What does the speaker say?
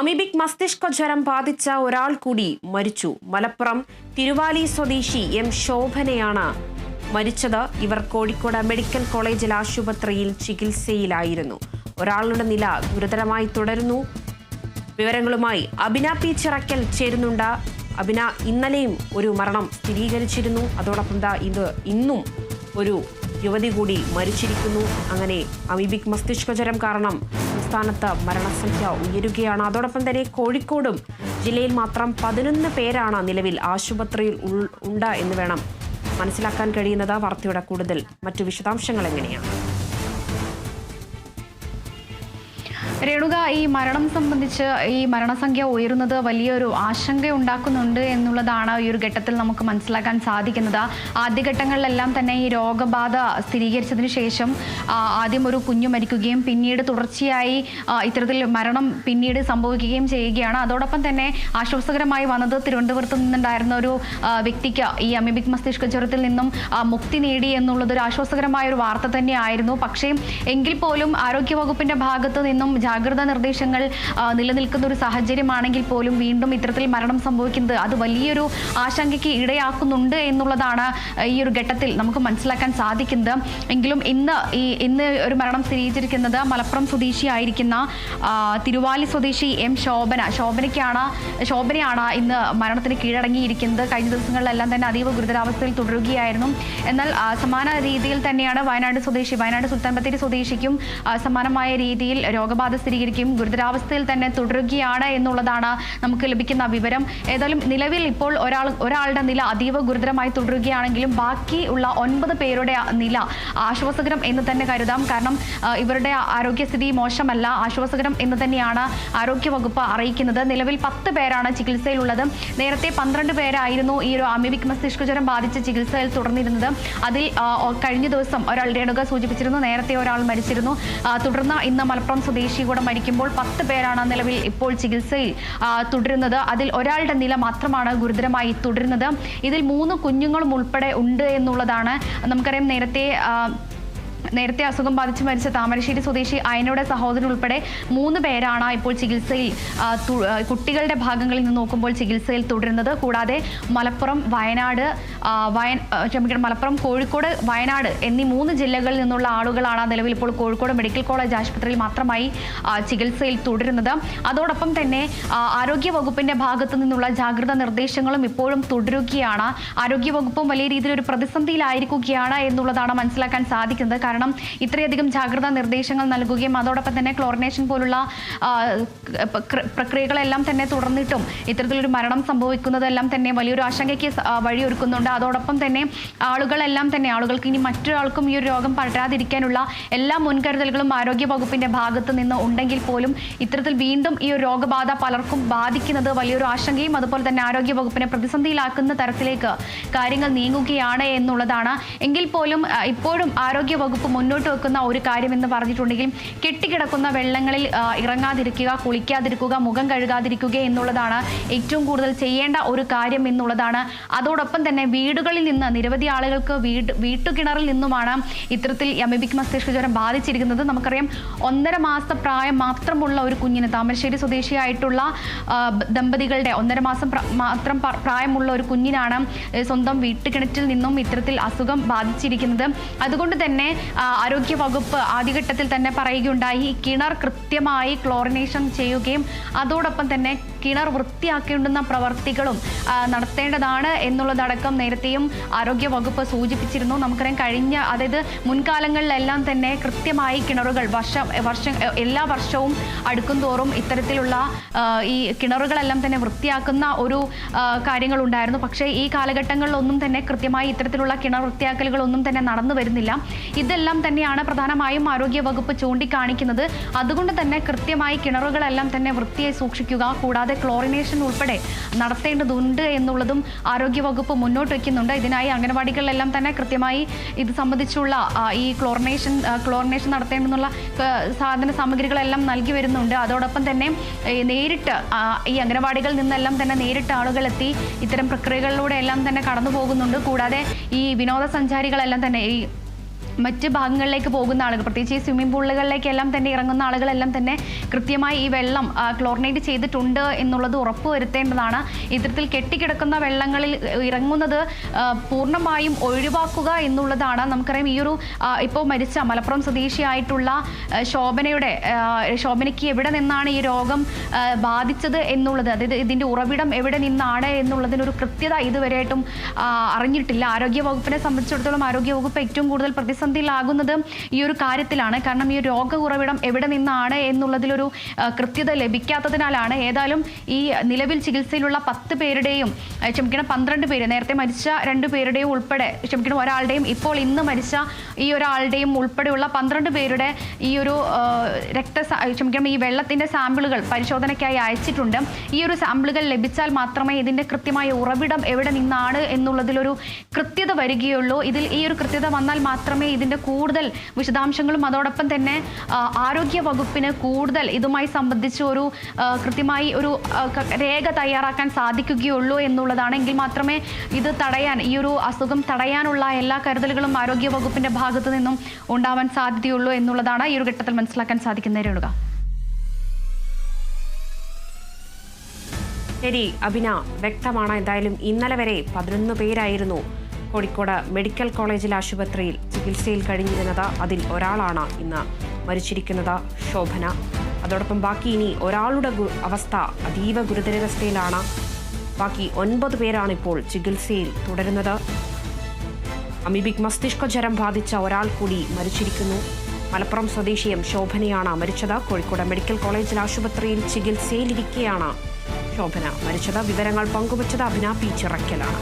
Amoebic മസ്തിഷ്ക ജ്വരം ബാധിച്ച ഒരാൾ കൂടി മരിച്ചു. മലപ്പുറം തിരുവാലി സ്വദേശി എം ശോഭനയാണ് മരിച്ചത്. ഇവർ കോഴിക്കോട് മെഡിക്കൽ കോളേജിൽ ആശുപത്രിയിൽ ചികിത്സയിലായിരുന്നു. ഒരാളുടെ നില ഗുരുതരമായി തുടരുന്നു. വിവരങ്ങളുമായി അബിന പി ചിറക്കൽ ചേരുന്നുണ്ട്. അബിന ഇന്നലെയും ഒരു മരണം സ്ഥിരീകരിച്ചിരുന്നു. അതോടൊപ്പം ഇത് ഇന്നും ഒരു യുവതി കൂടി മരിച്ചിരിക്കുന്നു. അങ്ങനെ അമീബിക് മസ്തിഷ്കജ്വരം കാരണം സംസ്ഥാനത്ത് മരണസംഖ്യ ഉയരുകയാണ്. അതോടൊപ്പം തന്നെ കോഴിക്കോടും ജില്ലയിൽ മാത്രം പതിനൊന്ന് പേരാണ് നിലവിൽ ആശുപത്രിയിൽ ഉണ്ട് എന്ന് വേണം മനസ്സിലാക്കാൻ കഴിയുന്നത്. വാർത്തയുടെ കൂടുതൽ മറ്റു വിശദാംശങ്ങൾ എങ്ങനെയാണ്? രേണുക ഈ മരണം സംബന്ധിച്ച് ഈ മരണസംഖ്യ ഉയരുന്നത് വലിയൊരു ആശങ്ക ഉണ്ടാക്കുന്നുണ്ട് എന്നുള്ളതാണ് ഈ ഒരു ഘട്ടത്തിൽ നമുക്ക് മനസ്സിലാക്കാൻ സാധിക്കുന്നത്. ആദ്യഘട്ടങ്ങളിലെല്ലാം തന്നെ ഈ രോഗബാധ സ്ഥിരീകരിച്ചതിന് ശേഷം ആദ്യം ഒരു കുഞ്ഞു മരിക്കുകയും പിന്നീട് തുടർച്ചയായി ഇത്തരത്തിൽ മരണം പിന്നീട് സംഭവിക്കുകയും ചെയ്യുകയാണ്. അതോടൊപ്പം തന്നെ ആശ്വാസകരമായി വന്നത് തിരുവനന്തപുരത്ത് നിന്നുണ്ടായിരുന്ന ഒരു വ്യക്തിക്ക് ഈ അമിബിക് മസ്തിഷ്ക ജ്വരത്തിൽ നിന്നും മുക്തി നേടി എന്നുള്ളത് ഒരു ആശ്വാസകരമായ ഒരു വാർത്ത തന്നെയായിരുന്നു. പക്ഷേ എങ്കിൽ പോലും ആരോഗ്യവകുപ്പിന്റെ ഭാഗത്ത് നിന്നും ജാഗ്രതാ നിർദ്ദേശങ്ങൾ നിലനിൽക്കുന്ന ഒരു സാഹചര്യമാണെങ്കിൽ പോലും വീണ്ടും ഇത്തരത്തിൽ മരണം സംഭവിക്കുന്നത് അത് വലിയൊരു ആശങ്കയ്ക്ക് ഇടയാക്കുന്നുണ്ട് എന്നുള്ളതാണ് ഈ ഒരു ഘട്ടത്തിൽ നമുക്ക് മനസ്സിലാക്കാൻ സാധിക്കുന്നത്. എങ്കിലും ഇന്ന് ഈ ഇന്ന് ഒരു മരണം സ്ഥിരീകരിച്ചിരിക്കുന്നത് മലപ്പുറം സ്വദേശിയായിരിക്കുന്ന തിരുവാലി സ്വദേശി എം ശോഭന. ശോഭനയ്ക്കാണ് ശോഭനയാണ് ഇന്ന് മരണത്തിന് കീഴടങ്ങിയിരിക്കുന്നത്. കഴിഞ്ഞ ദിവസങ്ങളിലെല്ലാം തന്നെ അതീവ ഗുരുതരാവസ്ഥയിൽ തുടരുകയായിരുന്നു. എന്നാൽ സമാന രീതിയിൽ തന്നെയാണ് വയനാട് സ്വദേശി വയനാട് സുൽത്താൻ ബത്തേരി സ്വദേശിക്കും സമാനമായ രീതിയിൽ രോഗബാധ സ്ഥിരീകരിക്കുകയും ഗുരുതരാവസ്ഥയിൽ തന്നെ തുടരുകയാണ് എന്നുള്ളതാണ് നമുക്ക് ലഭിക്കുന്ന വിവരം. ഏതായാലും നിലവിൽ ഇപ്പോൾ ഒരാൾ ഒരാളുടെ നില അതീവ ഗുരുതരമായി തുടരുകയാണെങ്കിലും ബാക്കിയുള്ള ഒൻപത് പേരുടെ നില ആശ്വാസകരം എന്ന് തന്നെ കരുതാം. കാരണം ഇവരുടെ ആരോഗ്യസ്ഥിതി മോശമല്ല. ആശ്വാസകരം എന്ന് തന്നെയാണ് ആരോഗ്യവകുപ്പ് അറിയിക്കുന്നത്. നിലവിൽ പത്ത് പേരാണ് ചികിത്സയിലുള്ളത്. നേരത്തെ പന്ത്രണ്ട് പേരായിരുന്നു ഈ ഒരു അമിബിക് മസ്തിഷ്ക ജ്വരം ബാധിച്ച് ചികിത്സയിൽ തുടർന്നിരുന്നത്. അതിൽ കഴിഞ്ഞ ദിവസം ഒരാൾ രേണുക സൂചിപ്പിച്ചിരുന്നു. നേരത്തെ ഒരാൾ മരിച്ചിരുന്നു. തുടർന്ന് ഇന്ന് മലപ്പുറം സ്വദേശി കൂടെ മരിക്കുമ്പോൾ പത്ത് പേരാണ് നിലവിൽ ഇപ്പോൾ ചികിത്സയിൽ തുടരുന്നത്. അതിൽ ഒരാളുടെ നില മാത്രമാണ് ഗുരുതരമായി തുടരുന്നത്. ഇതിൽ മൂന്ന് കുഞ്ഞുങ്ങളും ഉൾപ്പെടെ ഉണ്ട് എന്നുള്ളതാണ്. നമുക്കറിയാം നേരത്തെ നേരത്തെ അസുഖം ബാധിച്ച് മരിച്ച താമരശ്ശേരി സ്വദേശി അയനയുടെ സഹോദരൻ ഉൾപ്പെടെ മൂന്ന് പേരാണ് ഇപ്പോൾ ചികിത്സയിൽ കുട്ടികളുടെ ഭാഗങ്ങളിൽ നിന്ന് നോക്കുമ്പോൾ ചികിത്സയിൽ തുടരുന്നത്. കൂടാതെ മലപ്പുറം വയനാട് വയൻ ആ, ക്ഷമിക്കണം മലപ്പുറം കോഴിക്കോട് വയനാട് എന്നീ മൂന്ന് ജില്ലകളിൽ നിന്നുള്ള ആളുകളാണ് നിലവിൽ ഇപ്പോൾ കോഴിക്കോട് മെഡിക്കൽ കോളേജ് ആശുപത്രിയിൽ മാത്രമായി ചികിത്സയിൽ തുടരുന്നത്. അതോടൊപ്പം തന്നെ ആരോഗ്യ വകുപ്പിന്റെ ഭാഗത്തു നിന്നുള്ള ജാഗ്രതാ നിർദ്ദേശങ്ങളും ഇപ്പോഴും തുടരുകയാണ്. ആരോഗ്യ വകുപ്പും വലിയ രീതിയിൽ ഒരു പ്രതിസന്ധിയിലായിരിക്കുകയാണ് എന്നുള്ളതാണ് മനസ്സിലാക്കാൻ സാധിക്കുന്നത്. കാരണം ഇത്രയധികം ജാഗ്രതാ നിർദ്ദേശങ്ങൾ നൽകുകയും അതോടൊപ്പം തന്നെ ക്ലോറിനേഷൻ പോലുള്ള പ്രക്രിയകളെല്ലാം തന്നെ തുടർന്നിട്ടും ഇത്തരത്തിലൊരു മരണം സംഭവിക്കുന്നതെല്ലാം തന്നെ വലിയൊരു ആശങ്കയ്ക്ക് വഴിയൊരുക്കുന്നുണ്ട്. അതോടൊപ്പം തന്നെ ആളുകളെല്ലാം തന്നെ ആളുകൾക്ക് ഇനി മറ്റൊരാൾക്കും ഈ ഒരു രോഗം പടരാതിരിക്കാനുള്ള എല്ലാ മുൻകരുതലുകളും ആരോഗ്യ വകുപ്പിന്റെ ഭാഗത്ത് നിന്ന് ഉണ്ടെങ്കിൽ പോലും ഇത്തരത്തിൽ വീണ്ടും ഈ ഒരു രോഗബാധ പലർക്കും ബാധിക്കുന്നത് വലിയൊരു ആശങ്കയും അതുപോലെ തന്നെ ആരോഗ്യ വകുപ്പിനെ പ്രതിസന്ധിയിലാക്കുന്ന തരത്തിലേക്ക് കാര്യങ്ങൾ നീങ്ങുകയാണ് എന്നുള്ളതാണ്. എങ്കിൽ പോലും ഇപ്പോഴും ആരോഗ്യ വകുപ്പ് മുന്നോട്ട് വെക്കുന്ന ഒരു കാര്യം എന്ന് പറഞ്ഞിട്ടുണ്ടെങ്കിൽ കെട്ടിക്കിടക്കുന്ന വെള്ളങ്ങളിൽ ഇറങ്ങാതിരിക്കുക കുളിക്കാതിരിക്കുക മുഖം കഴുകാതിരിക്കുക എന്നുള്ളതാണ് ഏറ്റവും കൂടുതൽ ചെയ്യേണ്ട ഒരു കാര്യം എന്നുള്ളതാണ്. അതോടൊപ്പം തന്നെ വീടുകളിൽ നിന്ന് നിരവധി ആളുകൾക്ക് വീട് വീട്ടുകിണറിൽ നിന്നുമാണ് ഇത്തരത്തിൽ അമീബിക് മസ്തിഷ്ക ജ്വരം ബാധിച്ചിരിക്കുന്നത്. നമുക്കറിയാം ഒന്നര മാസത്തെ പ്രായം മാത്രമുള്ള ഒരു കുഞ്ഞിന് താമരശ്ശേരി സ്വദേശിയായിട്ടുള്ള ദമ്പതികളുടെ ഒന്നര മാസം മാത്രം പ്രായമുള്ള ഒരു കുഞ്ഞിനാണ് സ്വന്തം വീട്ടുകിണറ്റിൽ നിന്നും ഇത്തരത്തിൽ അസുഖം ബാധിച്ചിരിക്കുന്നത്. അതുകൊണ്ട് തന്നെ ആരോഗ്യ വകുപ്പ് ആദ്യഘട്ടത്തിൽ തന്നെ പറയുകയുണ്ടായി കിണർ കൃത്യമായി ക്ലോറിനേഷൻ ചെയ്യുകയും അതോടൊപ്പം തന്നെ കിണർ വൃത്തിയാക്കേണ്ടുന്ന പ്രവർത്തികളും നടത്തേണ്ടതാണ് എന്നുള്ളതടക്കം നേരത്തെയും ആരോഗ്യ വകുപ്പ് സൂചിപ്പിച്ചിരുന്നു. നമുക്കറിയാം കഴിഞ്ഞ അതായത് മുൻകാലങ്ങളിലെല്ലാം തന്നെ കൃത്യമായി കിണറുകൾ വർഷം വർഷം എല്ലാ വർഷവും അടുക്കും തോറും ഇത്തരത്തിലുള്ള ഈ കിണറുകളെല്ലാം തന്നെ വൃത്തിയാക്കുന്ന ഒരു കാര്യങ്ങളുണ്ടായിരുന്നു. പക്ഷേ ഈ കാലഘട്ടങ്ങളിലൊന്നും തന്നെ കൃത്യമായി ഇത്തരത്തിലുള്ള കിണർ വൃത്തിയാക്കലുകളൊന്നും തന്നെ നടന്നു വരുന്നില്ല. ഇതെല്ലാം തന്നെയാണ് പ്രധാനമായും ആരോഗ്യ വകുപ്പ് ചൂണ്ടിക്കാണിക്കുന്നത്. അതുകൊണ്ട് തന്നെ കൃത്യമായി കിണറുകളെല്ലാം തന്നെ വൃത്തിയായി സൂക്ഷിക്കുക കൂടാതെ ക്ലോറിനേഷൻ ഉൾപ്പെടെ നടത്തേണ്ടതുണ്ട് എന്നുള്ളതും ആരോഗ്യവകുപ്പ് മുന്നോട്ട് വയ്ക്കുന്നുണ്ട് ഇതിനായി അംഗനവാടികളിലെല്ലാം തന്നെ കൃത്യമായി ഇത് സംബന്ധിച്ചുള്ള ഈ ക്ലോറിനേഷൻ ക്ലോറിനേഷൻ നടത്തേണ്ടെന്നുള്ള സാധന സാമഗ്രികളെല്ലാം നൽകി വരുന്നുണ്ട്. അതോടൊപ്പം തന്നെ നേരിട്ട് ഈ അംഗനവാടികളിൽ നിന്നെല്ലാം തന്നെ നേരിട്ട് ആളുകളെത്തി ഇത്തരം പ്രക്രിയകളിലൂടെ എല്ലാം തന്നെ കടന്നു പോകുന്നുണ്ട് കൂടാതെ ഈ വിനോദസഞ്ചാരികളെല്ലാം തന്നെ ഈ മറ്റ് ഭാഗങ്ങളിലേക്ക് പോകുന്ന ആളുകൾ പ്രത്യേകിച്ച് ഈ സ്വിമ്മിംഗ് പൂളുകളിലേക്കെല്ലാം തന്നെ ഇറങ്ങുന്ന ആളുകളെല്ലാം തന്നെ കൃത്യമായി ഈ വെള്ളം ക്ലോറിനേറ്റ് ചെയ്തിട്ടുണ്ട് എന്നുള്ളത് ഉറപ്പുവരുത്തേണ്ടതാണ് ഇത്തരത്തിൽ കെട്ടിക്കിടക്കുന്ന വെള്ളങ്ങളിൽ ഇറങ്ങുന്നത് പൂർണമായും ഒഴിവാക്കുക എന്നുള്ളതാണ്. നമുക്കറിയാം ഈ ഒരു ഇപ്പോൾ മരിച്ച മലപ്പുറം സ്വദേശിയായിട്ടുള്ള ശോഭനയുടെ ശോഭനയ്ക്ക് എവിടെ നിന്നാണ് ഈ രോഗം ബാധിച്ചത് എന്നുള്ളത് അതായത് ഇതിന്റെ ഉറവിടം എവിടെ നിന്നാണ് എന്നുള്ളതിനൊരു കൃത്യത ഇതുവരെയായിട്ടും അറിഞ്ഞിട്ടില്ല. ആരോഗ്യ വകുപ്പിനെ സംബന്ധിച്ചിടത്തോളം ആരോഗ്യ വകുപ്പ് ഏറ്റവും കൂടുതൽ പ്രതിസന്ധിയിലാകുന്നത് ഈ ഒരു കാര്യത്തിലാണ്. കാരണം ഈ രോഗ ഉറവിടം എവിടെ നിന്നാണ് എന്നുള്ളതിലൊരു കൃത്യത ലഭിക്കാത്തതിനാലാണ് ഏതായാലും ഈ നിലവിൽ ചികിത്സയിലുള്ള പത്ത് പേരുടെയും ക്ഷമിക്കണം പന്ത്രണ്ട് പേര് നേരത്തെ മരിച്ച രണ്ട് പേരുടെയും ഉൾപ്പെടെ ക്ഷമിക്കണം ഒരാളുടെയും ഇപ്പോൾ ഇന്ന് മരിച്ച ഈ ഒരാളുടെയും ഉൾപ്പെടെയുള്ള പന്ത്രണ്ട് പേരുടെ ഈ ഒരു രക്ത ക്ഷമിക്കണം ഈ വെള്ളത്തിന്റെ സാമ്പിളുകൾ പരിശോധനയ്ക്കായി അയച്ചിട്ടുണ്ട്. ഈ ഒരു സാമ്പിളുകൾ ലഭിച്ചാൽ മാത്രമേ ഇതിന്റെ കൃത്യമായ ഉറവിടം എവിടെ നിന്നാണ് എന്നുള്ളതിലൊരു കൃത്യത വരികയുള്ളൂ. ഇതിൽ ഈ ഒരു കൃത്യത വന്നാൽ മാത്രമേ ഇതിന്റെ കൂടുതൽ വിശദാംശങ്ങളും അതോടൊപ്പം തന്നെ ആരോഗ്യ വകുപ്പിന് കൂടുതൽ ഇതുമായി സംബന്ധിച്ച് ഒരു കൃത്യമായി ഒരു രേഖ തയ്യാറാക്കാൻ സാധിക്കുകയുള്ളൂ എന്നുള്ളതാണ്. എങ്കിൽ മാത്രമേ ഇത് തടയാൻ ഈ ഒരു അസുഖം തടയാനുള്ള എല്ലാ കരുതലുകളും ആരോഗ്യ വകുപ്പിന്റെ ഭാഗത്തു നിന്നും ഉണ്ടാവാൻ സാധ്യതയുള്ളൂ എന്നുള്ളതാണ് ഈ ഒരു ഘട്ടത്തിൽ മനസ്സിലാക്കാൻ സാധിക്കുന്ന രേണുക ശരി അഭിന വ്യക്തമാണ്. എന്തായാലും ഇന്നലെ വരെ പതിനൊന്ന് പേരായിരുന്നു കോഴിക്കോട് മെഡിക്കൽ കോളേജിൽ ആശുപത്രിയിൽ. ചികിത്സയിൽ കഴിഞ്ഞിരുന്നത് അതിൽ ഒരാളാണ് ഇന്ന് മരിച്ചിരിക്കുന്നത് ശോഭന. അതോടൊപ്പം ബാക്കി ഇനി ഒരാളുടെ അവസ്ഥ അതീവ ഗുരുതരാവസ്ഥയിലാണ്. ബാക്കി ഒൻപത് പേരാണ് ഇപ്പോൾ ചികിത്സയിൽ തുടരുന്നത്. അമീബിക് മസ്തിഷ്ക ജ്വരം ബാധിച്ച ഒരാൾ കൂടി മരിച്ചിരിക്കുന്നു. മലപ്പുറം സ്വദേശിയും ശോഭനയാണ് മരിച്ചത്. കോഴിക്കോട് മെഡിക്കൽ കോളേജിൽ ആശുപത്രിയിൽ ചികിത്സയിലിരിക്കെയാണ് ശോഭന മരിച്ചത്. വിവരങ്ങൾ പങ്കുവച്ചത് അഭിന പി ചിറക്കലാണ്